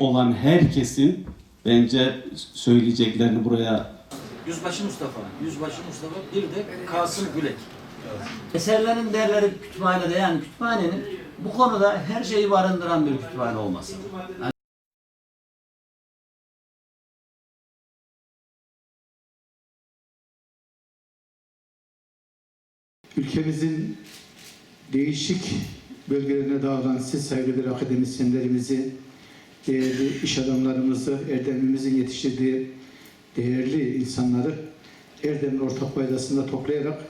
olan herkesin bence söyleyeceklerini buraya Yüzbaşı Mustafa, Yüzbaşı Mustafa bir de Kasım Gülek. Eserlerin değerleri kütüphanede yani kütüphanenin bu konuda her şeyi barındıran bir kütüphane olması. Yani Ülkemizin değişik bölgelerine dağılan siz saygıdeğer akademisyenlerimizi, değerli iş adamlarımızı, Erdemlimizin yetiştirdiği değerli insanları Erdem'in ortak paydasında toplayarak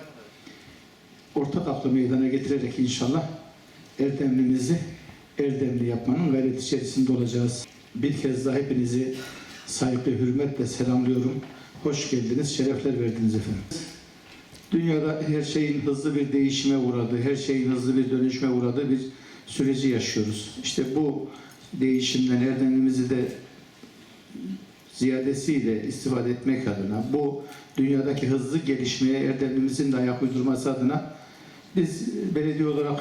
ortak aklı meydana getirerek inşallah Erdemlimizi Erdemli yapmanın gayreti içerisinde olacağız. Bir kez daha hepinizi saygı, hürmetle selamlıyorum. Hoş geldiniz, şerefler verdiniz efendim. Dünyada her şeyin hızlı bir değişime uğradığı, her şeyin hızlı bir dönüşme uğradığı bir süreci yaşıyoruz. İşte bu değişimden erdemimizi de ziyadesiyle istifade etmek adına, bu dünyadaki hızlı gelişmeye erdemimizin de ayak uydurması adına biz belediye olarak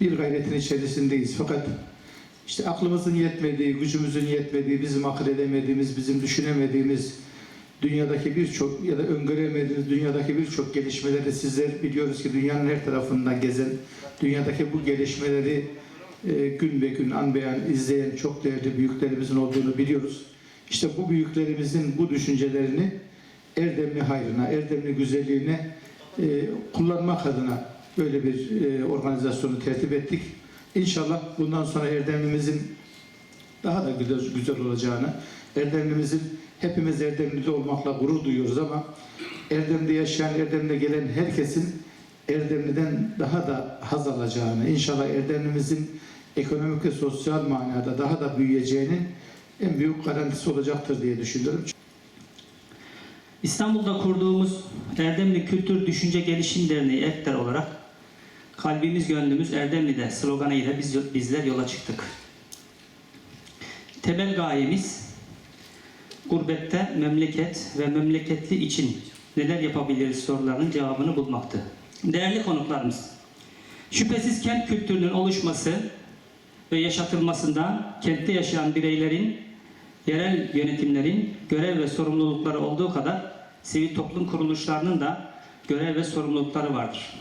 bir gayretin içerisindeyiz. Fakat işte aklımızın yetmediği, gücümüzün yetmediği, bizim akıl edemediğimiz, bizim düşünemediğimiz dünyadaki birçok ya da öngöremediğimiz dünyadaki birçok gelişmeleri sizler biliyoruz ki dünyanın her tarafından gezen, dünyadaki bu gelişmeleri e, gün be gün an beyan izleyen çok değerli büyüklerimizin olduğunu biliyoruz. İşte bu büyüklerimizin bu düşüncelerini erdemli hayrına, erdemli güzelliğine e, kullanmak adına böyle bir e, organizasyonu tertip ettik. İnşallah bundan sonra erdemlimizin daha da güzel, güzel olacağını, Erdemlimizin hepimiz Erdemli'de olmakla gurur duyuyoruz ama Erdem'de yaşayan, Erdem'de gelen herkesin Erdemli'den daha da haz alacağını, inşallah Erdemlimizin ekonomik ve sosyal manada daha da büyüyeceğinin en büyük garantisi olacaktır diye düşünüyorum. İstanbul'da kurduğumuz Erdemli Kültür Düşünce Gelişim Derneği EKDER olarak kalbimiz gönlümüz Erdemli'de sloganıyla biz, bizler yola çıktık. Temel gayemiz gurbette memleket ve memleketli için neler yapabiliriz sorularının cevabını bulmaktı. Değerli konuklarımız, şüphesiz kent kültürünün oluşması ve yaşatılmasında kentte yaşayan bireylerin, yerel yönetimlerin görev ve sorumlulukları olduğu kadar sivil toplum kuruluşlarının da görev ve sorumlulukları vardır.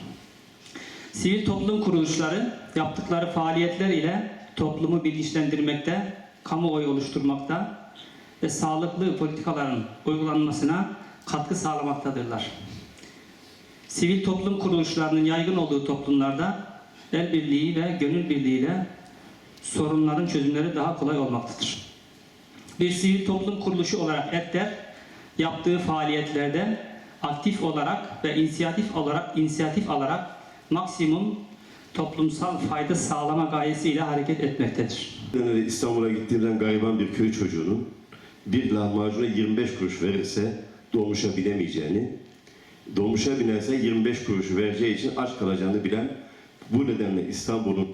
Sivil toplum kuruluşları yaptıkları faaliyetler ile toplumu bilinçlendirmekte, kamuoyu oluşturmakta ve sağlıklı politikaların uygulanmasına katkı sağlamaktadırlar. Sivil toplum kuruluşlarının yaygın olduğu toplumlarda el birliği ve gönül birliğiyle sorunların çözümleri daha kolay olmaktadır. Bir sivil toplum kuruluşu olarak ETDER yaptığı faaliyetlerde aktif olarak ve inisiyatif olarak inisiyatif alarak maksimum toplumsal fayda sağlama gayesiyle hareket etmektedir. İstanbul'a gittiğimden gariban bir köy çocuğunun bir lahmacuna 25 kuruş verirse dolmuşa binemeyeceğini, dolmuşa binerse 25 kuruş vereceği için aç kalacağını bilen bu nedenle İstanbul'un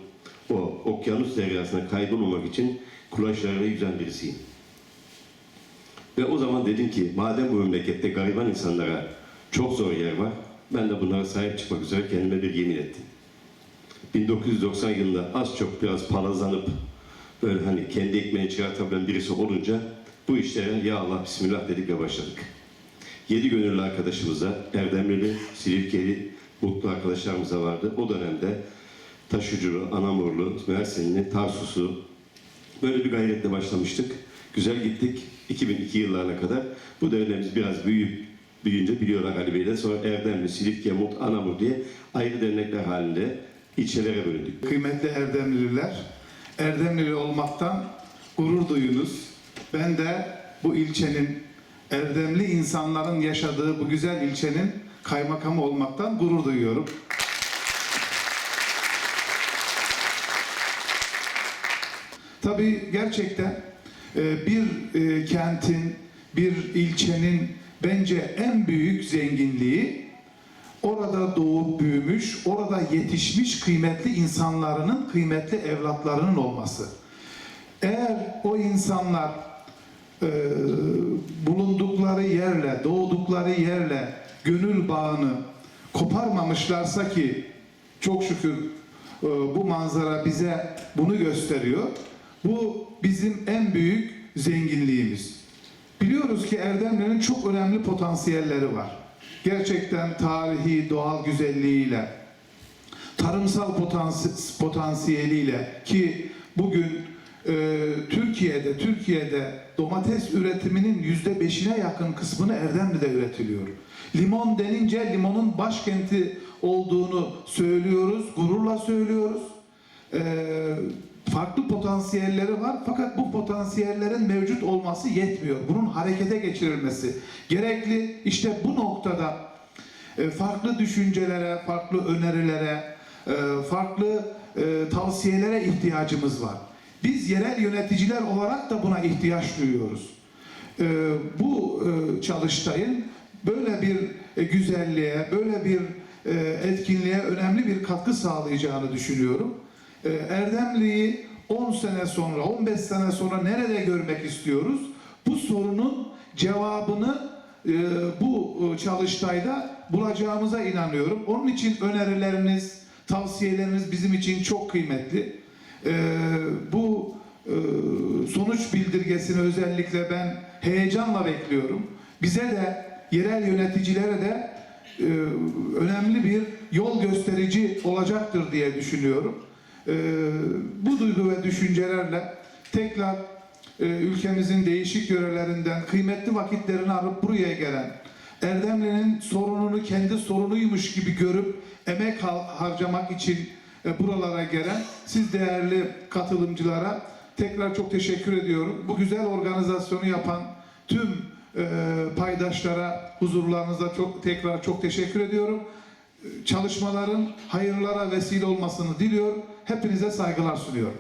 o okyanus deryasına kaybolmamak için kulaçlarıyla yüzen birisiyim. Ve o zaman dedim ki madem bu memlekette gariban insanlara çok zor yer var, ben de bunlara sahip çıkmak üzere kendime bir yemin ettim. 1990 yılında az çok biraz palazlanıp böyle hani kendi ekmeğini çıkartabilen birisi olunca bu işlere ya Allah Bismillah dedik ve başladık. Yedi gönüllü arkadaşımıza, Erdemlili, Silifkeli, mutlu arkadaşlarımıza vardı. O dönemde Taşuculu, Anamurlu, Mersinli, Tarsus'u böyle bir gayretle başlamıştık. Güzel gittik 2002 yıllarına kadar. Bu derneğimiz biraz büyüyüp büyüyünce biliyorlar Ali Bey'den. Sonra Erdemli, Silifke, Mut, Anamur diye ayrı dernekler halinde ilçelere bölündük. Kıymetli Erdemlililer, Erdemlili olmaktan gurur duyunuz. Ben de bu ilçenin, Erdemli insanların yaşadığı bu güzel ilçenin kaymakamı olmaktan gurur duyuyorum. Tabii gerçekten e, bir e, kentin, bir ilçenin bence en büyük zenginliği orada doğup büyümüş, orada yetişmiş kıymetli insanlarının, kıymetli evlatlarının olması. Eğer o insanlar e, bulundukları yerle, doğdukları yerle gönül bağını koparmamışlarsa ki çok şükür e, bu manzara bize bunu gösteriyor. Bu bizim en büyük zenginliğimiz. Biliyoruz ki Erdemli'nin çok önemli potansiyelleri var. Gerçekten tarihi, doğal güzelliğiyle, tarımsal potansi- potansiyeliyle ki bugün e, Türkiye'de Türkiye'de domates üretiminin yüzde beşine yakın kısmını Erdemli'de üretiliyor. Limon denince limonun başkenti olduğunu söylüyoruz, gururla söylüyoruz. E, farklı potansiyelleri var fakat bu potansiyellerin mevcut olması yetmiyor. Bunun harekete geçirilmesi gerekli. İşte bu noktada e, farklı düşüncelere, farklı önerilere, e, farklı e, tavsiyelere ihtiyacımız var. Biz yerel yöneticiler olarak da buna ihtiyaç duyuyoruz. E, Bu e, çalıştayın böyle bir e, güzelliğe, böyle bir e, etkinliğe önemli bir katkı sağlayacağını düşünüyorum. E, Erdemli'yi 10 sene sonra, 15 sene sonra nerede görmek istiyoruz? Bu sorunun cevabını e, bu e, çalıştayda bulacağımıza inanıyorum. Onun için önerileriniz, tavsiyeleriniz bizim için çok kıymetli. E, bu e, sonuç bildirgesini özellikle ben heyecanla bekliyorum. Bize de, yerel yöneticilere de e, önemli bir yol gösterici olacaktır diye düşünüyorum. E, bu duygu ve düşüncelerle tekrar e, ülkemizin değişik yörelerinden kıymetli vakitlerini arıp buraya gelen Erdemli'nin sorununu kendi sorunuymuş gibi görüp emek har- harcamak için e, buralara gelen siz değerli katılımcılara tekrar çok teşekkür ediyorum. Bu güzel organizasyonu yapan tüm e, paydaşlara huzurlarınızda çok tekrar çok teşekkür ediyorum. Çalışmaların hayırlara vesile olmasını diliyor. Hepinize saygılar sunuyorum.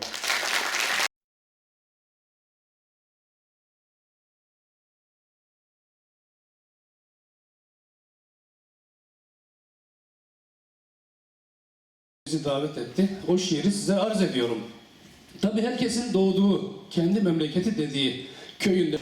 Bizi davet etti. O şiiri size arz ediyorum. Tabii herkesin doğduğu, kendi memleketi dediği köyünde